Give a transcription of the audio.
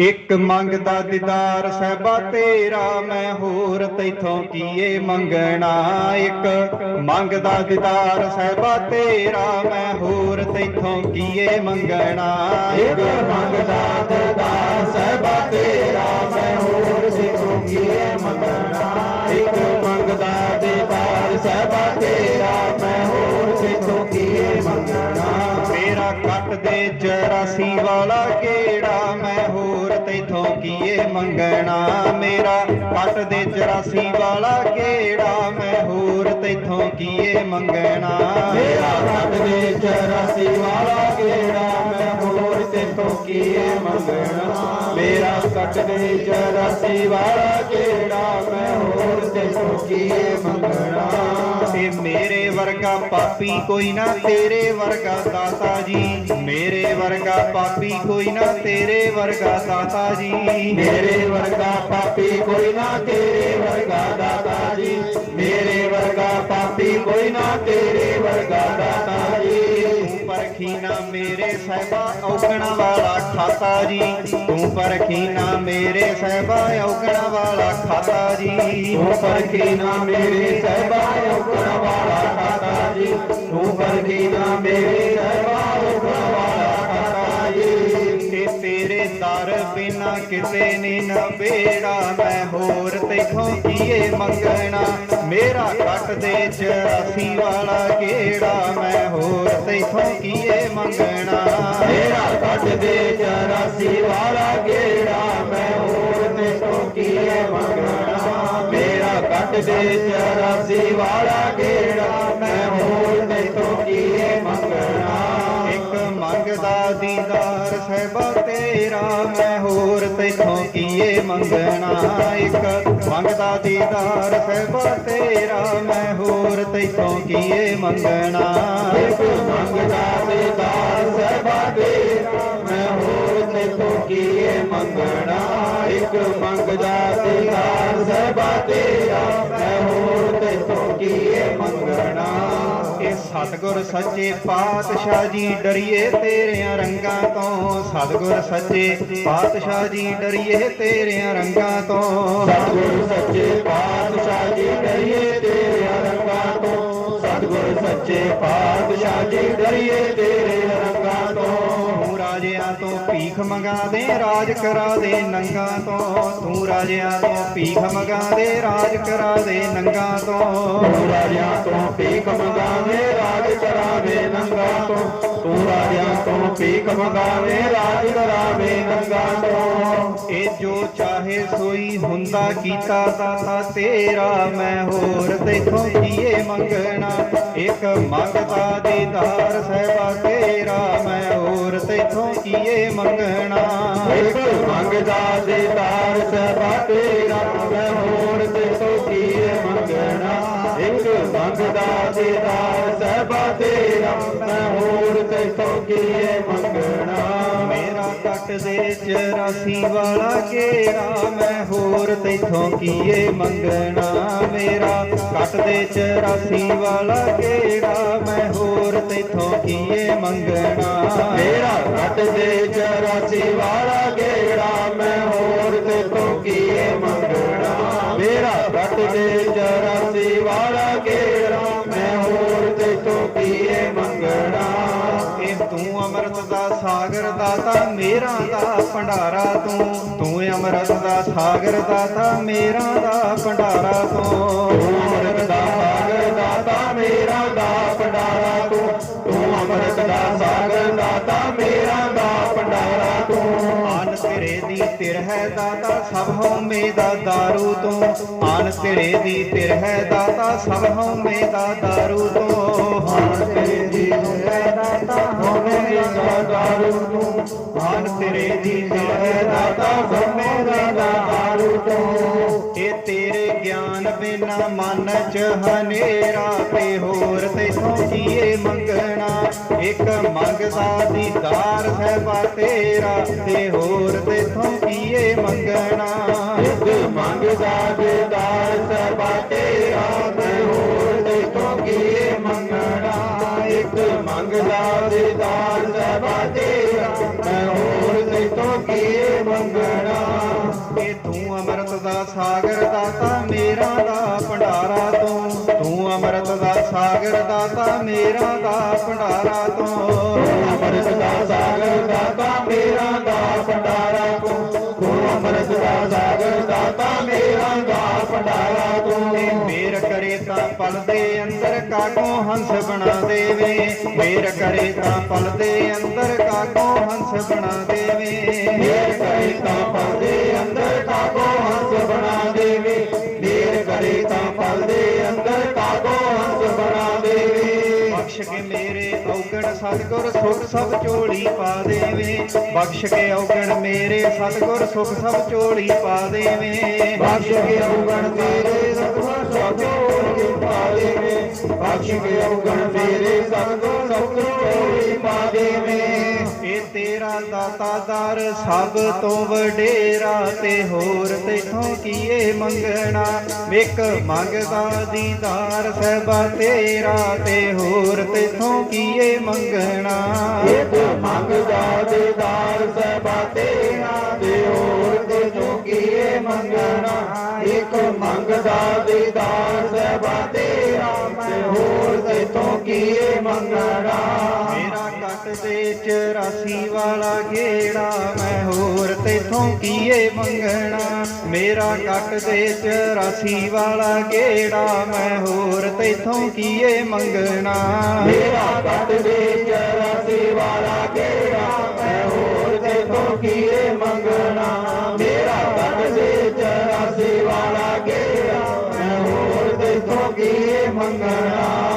ਇੱਕ ਮੰਗਦਾ ਦੀਦਾਰ ਸਹਿਬਾ ਤੇਰਾ, ਮੈਂ ਹੋਰ ਤੈਥੋਂ ਕੀਏ ਮੰਗਣਾ ਇੱਕ? ਮੰਗਦਾ ਦੀਦਾਰ ਸਹਿਬਾ ਤੇਰਾ, ਮੈਂ ਹੋਰ ਤੈਥੋਂ ਕੀਏ ਮੰਗਣਾ ਇੱਕ? ਮੰਗਦਾ ਦੀਦਾਰ ਸਹਿਬਾ ਤੇਰਾ, ਮੈਂ ਹੋਰ ਸਿੱਖੋ ਕੀਏ ਮੰਗਣਾ ਇੱਕ? ਮੰਗਦਾ ਦੀਦਾਰ ਸਹਿਬਾ ਤੇਰਾ, ਮੈਂ ਹੋਰ ਸਿੱਖੋ ਕੀਏ ਮੰਗਣਾ। ਮੇਰਾ ਕੱਟ ਦੇ 84 ਵਾਲਾ ਕਿਹੜਾ? ਮੈਂ ਕੀਏ ਮੰਗਣਾ ਮੇਰਾ? ਕੱਟ ਦੇ 84 ਵਾਲਾ ਕਿਹੜਾ? ਮੈਂ ਹੋਰ ਤੈਥੋਂ ਕੀਏ ਮੰਗਣਾ? ਮੇਰਾ ਰੱਬ ਦੇ 84 ਵਾਲਾ ਕਿਹੜਾ? ਮੈਂ ਹੋਰ ਤੇਥੋਂ ਕੀਏ ਮੰਗਣਾ? ਮੇਰਾ ਕੱਟ ਦੇ 84 ਵਾਲਾ ਕਿਹੜਾ? ਮੈਂ ਹੋਰ ਤੇਥੋਂ ਕੀਏ ਮੰਗਣਾ? ਵਰਗਾ ਪਾਪੀ ਕੋਈ ਨਾ, ਤੇਰੇ ਵਰਗਾ ਦਾਤਾ ਜੀ। ਮੇਰੇ ਵਰਗਾ ਪਾਪੀ ਕੋਈ ਨਾ, ਤੇਰੇ ਵਰਗਾ ਦਾਤਾ ਜੀ। ਮੇਰੇ ਵਰਗਾ ਪਾਪੀ ਕੋਈ ਨਾ, ਤੇਰੇ ਵਰਗਾ ਦਾਤਾ ਜੀ। ਮੇਰੇ ਵਰਗਾ ਪਾਪੀ ਕੋਈ ਨਾ, ਤੇਰੇ ਵਰਗਾ ਦਾਤਾ ਜੀ। ਤੂੰ ਪਰਖੀ ਨਾ ਮੇਰੇ ਸਹਿਬਾ ਔਗਣਾ ਵਾਲਾ ਖਾਤਾ ਜੀ। ਤੂੰ ਪਰਖੀ ਨਾ ਮੇਰੇ ਸਹਿਬਾ ਔਗਣਾ ਵਾਲਾ ਖਾਤਾ ਜੀ ਤੂੰ ਪਰਖੀ ਨਾ ਮੇਰੇ ਸਹਿਬਾ ਉਪਰ ਵਾਲਾ ਖਾਤਾ ਜੀ। ਤੂੰ ਪਰਖੀ ਨਾ ਮੇਰੇ ਸਹਿਬਾ ਉਪਰ ਵਾਲਾ ਖਾਤਾ ਜੀ। ਤੇ ਤੇਰੇ ਦਰ ਬਿਨਾ ਕਿਤੇ ਨੀ ਨਵੇੜਾ ਮੈਂ ਹੋਰ ਤੈਥੋਂ ਕੀਏ ਮੰਗਣਾ। ਮੇਰਾ ਕੱਟ ਦੇ 84 ਵਾਲਾ ਕਿਹੜਾ, ਮੈਂ ਹੋਰ ਤੈਥੋਂ ਕੀਏ ਮੰਗਣਾ। ਮੇਰਾ ਕੱਟ ਦੇ 84 ਵਾਲਾ ਦੇ 84 ਵਾਲਾ ਗੇੜਾ ਮੈਂ ਹੋਰ ਤੇ ਤੋਂ ਕੀਏ ਮੰਗਣਾ? ਇੱਕ ਮੰਗਦਾ ਦੀਦਾਰ ਸਹਿਬਾ ਤੇਰਾ, ਮੈਂ ਹੋਰ ਤੈਥੋਂ ਕੀਏ ਮੰਗਣਾ? ਇੱਕ ਮੰਗਦਾ ਦੀਦਾਰ ਸਹਿਬਾ ਤੇਰਾ, ਮੈਂ ਹੋਰ ਤੈਥੋਂ ਕੀਏ ਮੰਗਣਾ? ਇੱਕ ਮੰਗਦਾ ਮੰਗਣਾ ਇੱਕ ਮੰਗਦਾ ਤੇ ਦਾਸ ਸਭਾ ਤੇਰਾ। ਮੈਂ ਹੋਰ ਤੇ ਤੋਂ ਕੀਏ ਮੰਗਣਾ। ਇਹ ਸਤਿਗੁਰ ਸੱਚੇ ਪਾਤਸ਼ਾਹ ਜੀ ਡਰੀਏ ਤੇਰਿਆਂ ਰੰਗਾਂ ਤੋਂ। ਸਤਿਗੁਰ ਸੱਚੇ ਪਾਤਸ਼ਾਹ ਜੀ ਡਰੀਏ ਤੇਰਿਆਂ ਰੰਗਾਂ ਤੋਂ। ਸਤਿਗੁਰ ਸੱਚੇ ਪਾਤਸ਼ਾਹ ਜੀ ਡਰੀਏ ਤੇਰੇ ਰੰਗਾਂ ਤੋਂ। ਸਤਿਗੁਰ ਸੱਚੇ ਪਾਤਸ਼ਾਹ ਜੀ ਡਰੀਏ ਤੇਰੇ ਤੋਂ ਭੀਖ ਮੰਗਾ ਦੇ ਰਾਜ ਕਰਾ ਦੇ ਨੰਗਾ ਤੋਂ। ਤੂੰ ਰਾਜਿਆਂ ਤੋਂ ਭੀਖ ਮੰਗਾ ਦੇ ਰਾਜ ਕਰਾ ਦੇ ਨੰਗਾ ਤੋਂ। ਤੂੰ ਰਾਜਿਆਂ ਤੋਂ ਭੀਖ ਮੰਗਾ ਦੇ ਕਰਾਵੇ ਨੰਗਾ ਤੋਂ, ਤੂੰ ਰਾਜਿਆਂ ਤੋਂ ਭੀਖ ਮੰਗਾਵੇ, ਰਾਜ ਕਰਾਵੇ ਨੰਗਾ ਤੋਂ। ਇਹ ਜੋ ਚਾਹੇ ਸੋਈ ਹੁੰਦਾ ਕੀਤਾ ਦਾਤਾ ਤੇਰਾ ਮੈਂ ਹੋਰ ਤੇਥੋਂ ਕੀਏ ਮੰਗਣਾ। ਇੱਕ ਮੰਗਦਾ ਦੀਦਾਰ ਸਹਿਬਾ, ਤੇਰਾ ਮੈਂ ਹੋਰ ਤੇਥੋਂ ਕੀਏ ਮੰਗਣਾ। ਇੱਕ ਮੰਗਦਾ ਦੇ ਤਾਰ ਸਭਾ ਤੇਰਾ ਮੇਰਾ ਕੱਟ ਦੇ 84 ਵਾਲਾ ਕਿਹੜਾ ਮੈਂ ਹੋਰ ਤੈਥੋਂ ਕੀਏ ਮੰਗਣਾ ਮੇਰਾ? ਕੱਟ ਦੇ 84 ਵਾਲਾ ਕਿਹੜਾ ਮੈਂ ਹੋਰ ਤੈਥੋਂ ਕੀਏ ਮੰਗਣਾ ਮੇਰਾ? ਘਟ ਦੇ 84 ਵਾਲਾ ਤੂੰ ਅੰਮ੍ਰਿਤ ਦਾ ਸਾਗਰ ਦਾਤਾ, ਮੇਰਾ ਦਾ ਭੰਡਾਰਾ ਤੂੰ। ਤੂੰ ਅੰਮ੍ਰਿਤ ਦਾ ਸਾਗਰ ਦਾਤਾ, ਮੇਰਾ ਦਾ ਭੰਡਾਰਾ ਤੂੰ। ਅੰਮ੍ਰਿਤ ਦਾ ਸਾਗਰ ਦਾਤਾ, ਮੇਰਾ ਦਾ ਭੰਡਾਰਾ ਤੂੰ। ਤੂੰ ਅੰਮ੍ਰਿਤ ਦਾ ਸਾਗਰ ਦਾਤਾ, ਮੇਰਾ ਦਾ ਭੰਡਾਰਾ ਤੂੰ। ਆਨ ਤੇਰੇ ਦੀ ਤਿਰ ਹੈ ਦਾਤਾ, ਸਭ ਹਉਮੈ ਦਾ ਦਾਰੂ ਤੋਂ। ਆਨ ਤੇਰੇ ਦੀ ਤਿਰ ਹੈ ਦਾਤਾ, ਸਭ ਹਉਮੈ ਦਾ ਦਾਰੂ ਤੋਂ। ਹਾਨ ਤੇਰੇ ਦੀ ਹੈ ਦਾਤਾ ਹੋਵੇ ਦਾਰੂ ਤੂੰ ਆਨ ਤੇਰੇ ਦੀ ਹੈ ਦਾਤਾ ਹੋਵੇ ਦਾਰੂ ਤੂੰ ਇਹ ਤੇਰੇ ਗਿਆਨ ਬਿਨਾ ਮਨ ਚ ਹਨੇਰਾ ਤੇ ਹੋਰ ਤੈਥੋਂ ਜੀਏ ਮੰਗਣਾ? ਇੱਕ ਮੰਗਦਾ ਦੀਦਾਰ ਸਹਿਬਾ ਤੇਰਾ ਤੇ ਹੋਰ ਤੈਥੋਂ ਕੀਏ ਮੰਗਣਾ ਇੱਕ ਮੰਗਦਾ ਦੇਦਾਰ ਏ ਤੂੰ ਅੰਮ੍ਰਿਤ ਦਾ ਸਾਗਰ ਦਾਤਾ ਮੇਰਾ ਦਾ ਭੰਡਾਰਾ ਤੂੰ। ਤੂੰ ਅੰਮ੍ਰਿਤ ਦਾ ਸਾਗਰ ਦਾਤਾ ਮੇਰਾ ਦਾ ਭੰਡਾਰਾ ਤੂੰ ਅੰਮ੍ਰਿਤ ਦਾ ਸਾਗਰ ਦਾਤਾ ਮੇਰਾ ਦਾ ਪਲ ਦੇ ਅੰਦਰ ਕਾਕੋ ਹੰਸ ਬਣਾ ਦੇਵੇ। ਮੇਰ ਕਰੇ ਤਾਂ ਪਲ ਦੇ ਅੰਦਰ ਕਾਕੋ ਹੰਸ ਬਣਾ ਦੇਵੇ। ਮੇਰ ਕਰੇ ਤਾਂ ਪਲ ਦੇ ਅੰਦਰ ਕਾਗੋ ਹੰਸ ਬਣਾ ਦੇਵੇ। ਮੇਰ ਕਰੇ ਤਾਂ ਪਲ ਦੇ ਅੰਦਰ ਕਾਗੋ ਹੰਸ ਬਣਾ ਦੇਵੇ। ਬਖਸ਼ ਕੇ ਮੇਰੇ ਔਗਣ ਸਤਿਗੁਰ, ਸੁਖ ਸਭ ਝੋਲੀ ਪਾ ਦੇਵੇ। ਬਖਸ਼ ਕੇ ਔਗਣ ਮੇਰੇ ਸਤਿਗੁਰ, ਸੁਖ ਸਭ ਝੋਲੀ ਪਾ ਦੇਵੇ। ਬਖਸ਼ ਕੇ ਔਗਣ ਮੇਰੇ ਸਤਿਗੁਰ ਸਭ ਝੋਲੀ ਪਾ ਬਖਸ਼ ਕੇ ਔਗਣ ਮੇਰੇ ਸਤਿਗੁਰ ਸਭ ਝੋਲੀ ਪਾ ਦੇਵੇ ਇਹ ਤੇਰਾ ਦਾਤਾ ਦਰ ਸਭ ਤੋਂ ਵਡੇਰਾ ਤੇ ਹੋਰ ਤੇਥੋਂ ਕੀਏ ਮੰਗਣਾ? ਇੱਕ ਮੰਗਦਾ ਦੀਦਾਰ ਸਹਿਬਾ ਤੇਰਾ ਤੇ ਹੋਰ ਤੇਥੋਂ ਕੀਏ ਮੰਗਣਾ? ਇੱਕ ਮੰਗਦਾ ਦੇਦਾਰ ਸਭਾ ਤੇਰਾ ਤੇ ਹੋਰ ਤੇ ਚੁਕੀਏ ਮੰਗਣਾ? ਇੱਕ ਮੰਗਦਾ ਮੰਗਣਾ ਮੇਰਾ ਚ 84 ਵਾਲਾ ਗੇੜਾ, ਮੈਂ ਹੋਰ ਤੇਥੋਂ ਕੀਏ ਮੰਗਣਾ? ਮੇਰਾ ਕੱਟਦੇ 84 ਵਾਲਾ ਗੇੜਾ, ਮੈਂ ਹੋਰ ਤੇਥੋਂ ਕੀਏ ਮੰਗਣਾ? ਮੇਰਾ ਕੱਟਦੇ 84 ਵਾਲਾ ਗੇੜਾ ਮੰਗਣਾ? ਮੇਰਾ ਵਾਲਾ ਗੇੜਾ, ਮੈਂ ਹੋਰ ਤੇਥੋਂ ਕੀਏ ਮੰਗਣਾ?